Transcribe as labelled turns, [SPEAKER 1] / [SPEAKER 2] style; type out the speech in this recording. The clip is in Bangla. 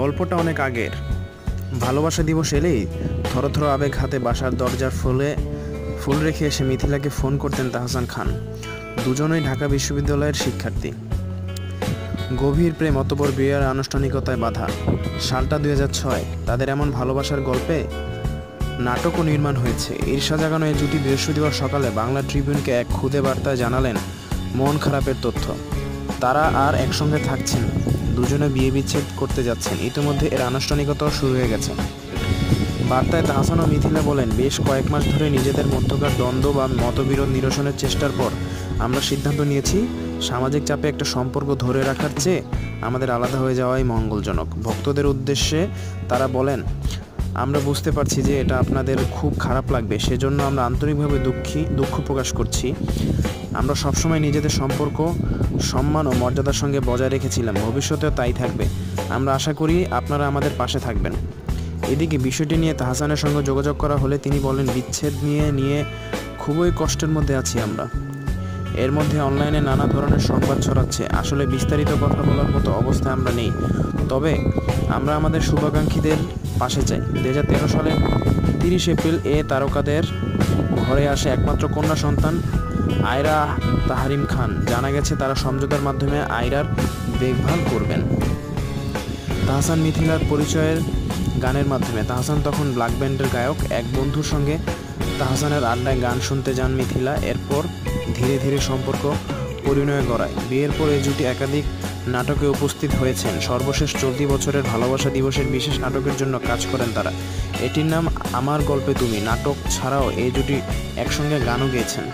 [SPEAKER 1] গল্পটা অনেক আগের। ভালোবাসা দিবস এলেই থরথর আবেগ হাতে বাসার দরজার ফুলে, ফুল রেখে এসে মিথিলাকে ফোন করতেন তাহসান খান, দুজনেই ঢাকা বিশ্ববিদ্যালয়ের শিক্ষার্থী। গভীর প্রেম অতপর বিয়ের আনুষ্ঠানিকতায় বাধা। সালটা দুই ছয়, তাদের এমন ভালোবাসার গল্পে নাটকও নির্মাণ হয়েছে। ঈর্ষা জাগানো এই জুটি বৃহস্পতিবার সকালে বাংলা ট্রিবিউনকে এক খুদে বার্তায় জানালেন মন খারাপের তথ্য। তারা আর একসঙ্গে থাকছেন। দুজনে বিয়ে বিচ্ছেদ করতে যাচ্ছেন। ইতিমধ্যে এর আনুষ্ঠানিকতাও শুরু হয়ে গেছে। বার্তায় তাহসান ও মিথিলা বলেন, বেশ কয়েক মাস ধরে নিজেদের মধ্যকার দ্বন্দ্ব বা মতবিরোধ নিরসনের চেষ্টার পর আমরা সিদ্ধান্ত নিয়েছি, সামাজিক চাপে একটা সম্পর্ক ধরে রাখার চেয়ে আমাদের আলাদা হয়ে যাওয়াই মঙ্গলজনক। ভক্তদের উদ্দেশ্যে তারা বলেন আমরা বুঝতে পারছি যে এটা আপনাদের খুব খারাপ লাগবে। সেজন্য আমরা আন্তরিকভাবে দুঃখী, দুঃখ প্রকাশ করছি। আমরা সবসময় নিজেদের সম্পর্ক, সম্মান ও মর্যাদার সঙ্গে বজায় রেখেছিলাম। ভবিষ্যতেও তাই থাকবে। আমরা আশা করি আপনারা আমাদের পাশে থাকবেন। এদিকে বিষয়টি নিয়ে তাহসানের সঙ্গে যোগাযোগ করা হলে তিনি বলেন, বিচ্ছেদ নিয়ে নিয়ে খুবই কষ্টের মধ্যে আছি আমরা। এর মধ্যে অনলাইনে নানা ধরনের সংবাদ ছড়াচ্ছে। আসলে বিস্তারিত কথা বলার মতো অবস্থায় আমরা নেই। তবে আমরা আমাদের শুভাকাঙ্ক্ষীদের পাশে চাই দু হাজার তেরো সালে তিরিশ এপ্রিল এ তারকাদের ঘরে আসে একমাত্র কন্যা সন্তান, আয়রা তাহারিম খান। জানা গেছে তারা সমঝোতার মাধ্যমে আয়রার দেখভাল করবেন। তাহসান মিথিলার পরিচয়ের গানের মাধ্যমে। তাহসান তখন ব্ল্যাক ব্যান্ডের গায়ক। এক বন্ধুর সঙ্গে তাহসানের আড্ডায় গান শুনতে যান মিথিলা, এরপর ধীরে ধীরে সম্পর্ক পরিণয় গড়ায়। বিয়ের পর এই জুটি একাধিক নাটকে উপস্থিত হয়েছেন। সর্বশেষ চলতি বছরের ভালোবাসা দিবসের বিশেষ নাটকের জন্য কাজ করেন তারা। এটির নাম আমার গল্পে তুমি। নাটক ছাড়াও এই জুটি একসঙ্গে গানও গেয়েছেন।